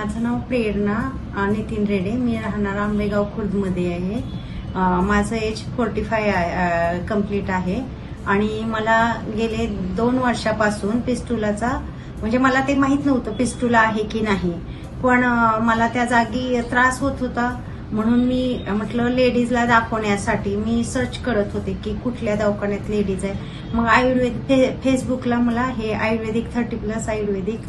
माझं नाव प्रेरणा नितीन रेडे. मी राहणार आंबेगाव खुर्दमध्ये आहे. माझं एज फोर्टी फाय कंप्लीट आहे. आणि मला गेले दोन वर्षापासून पिस्टुलाचा म्हणजे मला ते माहीत नव्हतं पिस्टुला आहे की नाही. पण मला त्या जागी त्रास होत होता. म्हणून मी म्हटलं लेडीजला दाखवण्यासाठी मी सर्च करत होते की कुठल्या दवाखान्यात लेडीज आहे. मग आयुर्वेद फे, फेसबुकला मला हे आयुर्वेदिक थर्टी प्लस आयुर्वेदिक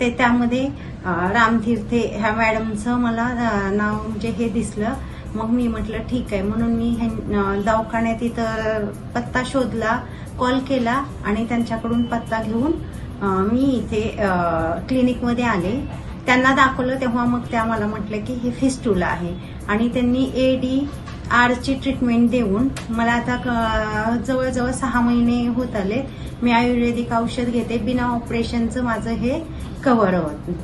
ते त्यामध्ये रामतीर्थे ह्या मॅडमचं मला नाव म्हणजे हे दिसलं. मग मी म्हटलं ठीक आहे. म्हणून मी ह्यां- दवाखान्यात इथं पत्ता शोधला कॉल केला आणि त्यांच्याकडून पत्ता घेऊन मी इथे क्लिनिकमध्ये आले. त्यांना दाखवलं तेव्हा मग त्या मला म्हटलं की हे फिस्टूला आहे. आणि त्यांनी ए डी आरची ट्रीटमेंट देऊन मला आता क- जवळजवळ सहा महिने होत आले. मी आयुर्वेदिक औषध घेते. बिना ऑपरेशनचं माझं हे कव्हर होत